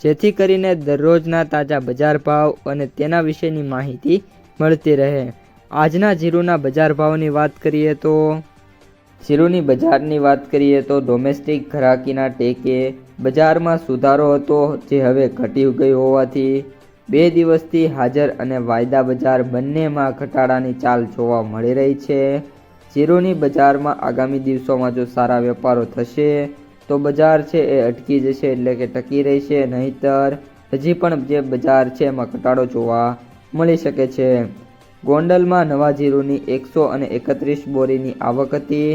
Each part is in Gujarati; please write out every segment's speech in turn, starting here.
જેથી કરીને દરરોજના તાજા બજાર ભાવ અને તેના વિશેની માહિતી મળતી રહે. આજના જીરુના બજાર ભાવની વાત કરીએ તો જીરુની બજારની વાત કરીએ તો ડોમેસ્ટિક ઘરાકીના ટેકે બજારમાં સુધારો હતો, જે હવે ઘટી ગયો હોવાથી બે દિવસથી હાજર અને વાયદા બજાર બંનેમાં ઘટાડાની ચાલ જોવા મળી રહી છે. જીરુની બજારમાં આગામી દિવસોમાં જો સારા વેપારો થશે તો બજાર છે એ અટકી જશે એટલે કે ટકી રહેશે, નહીતર હજી પણ જે બજાર છે એમાં ઘટાડો જોવા મળી શકે છે. ગોંડલમાં નવા જીરુની એકસો અને એકત્રીસ બોરીની આવક હતી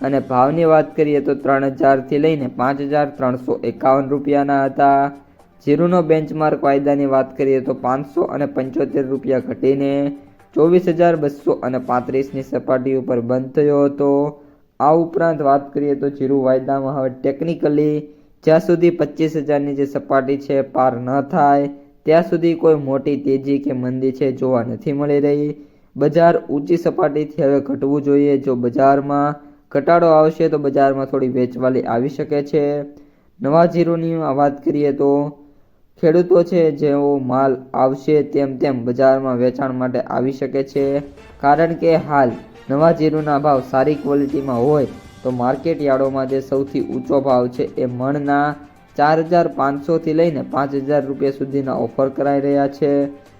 અને ભાવની વાત કરીએ તો ત્રણ હજારથી લઈને પાંચ હજાર ત્રણસો એકાવન રૂપિયાના હતા. જીરુનો બેન્ચમાર્ક વાયદાની વાત કરીએ તો પાંચસો અને પંચોતેર રૂપિયા ઘટીને ચોવીસ હજાર બસો અને પાંત્રીસની સપાટી ઉપર બંધ થયો હતો. આ ઉપરાંત વાત કરીએ તો જીરું વાયદામાં હવે ટેકનિકલી જ્યાં સુધી પચીસ હજારની જે સપાટી છે પાર ન થાય, ત્યાં સુધી કોઈ મોટી તેજી કે મંદી છે જોવા નથી મળી રહી. બજાર ઊંચી સપાટીથી હવે ઘટવું જોઈએ. જો બજારમાં ઘટાડો આવશે તો બજારમાં થોડી વેચવાલી આવી શકે છે. નવા જીરોની વાત કરીએ તો ખેડૂતો છે, જેઓ માલ આવશે તેમ તેમ બજારમાં વેચાણ માટે આવી શકે છે. કારણ કે હાલ નવા જીરુના ભાવ સારી ક્વોલિટીમાં હોય તો માર્કેટ યાર્ડોમાં જે સૌથી ઊંચો ભાવ છે એ મણના ચાર હજાર પાંચસોથી લઈને પાંચ હજાર રૂપિયા સુધીના ઓફર કરાઈ રહ્યા છે.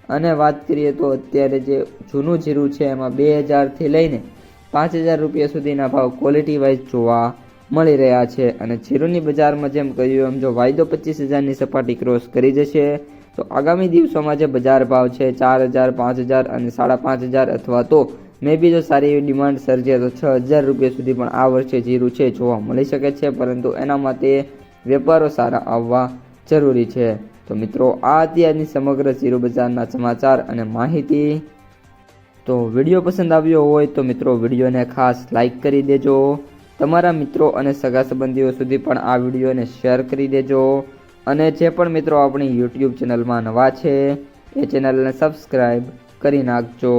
અને વાત કરીએ તો અત્યારે જે જૂનું જીરું છે એમાં બે હજારથી લઈને પાંચ હજાર રૂપિયા સુધીના ભાવ ક્વોલિટી વાઇઝ જોવા મળી રહ્યા છે અને જીરુની બજારમાં જેમ કહ્યું એમ જો વાયદો પચીસ હજારની સપાટી ક્રોસ કરી જશે, તો આગામી દિવસોમાં જે બજાર ભાવ છે ચાર હજાર, પાંચ હજાર અને સાડા પાંચ હજાર અથવા તો મે બી જો સારી એવી ડિમાન્ડ સર્જે તો છ હજાર રૂપિયા સુધી પણ આ વર્ષે જીરું છે જોવા મળી શકે છે, પરંતુ એના માટે વેપારો સારા આવવા જરૂરી છે. તો મિત્રો, આ અત્યારની સમગ્ર ઝીરો બજારના સમાચાર અને માહિતી. તો વીડિયો પસંદ આવ્યો હોય તો મિત્રો વિડીયોને ખાસ લાઇક કરી દેજો. તમારા મિત્રો અને સગા સંબંધીઓ સુધી પણ આ વિડીયોને શેર કરી દેજો. અને જે પણ મિત્રો આપણી યુટ્યુબ ચેનલમાં નવા છે, એ ચેનલને સબસ્ક્રાઈબ કરી નાખજો.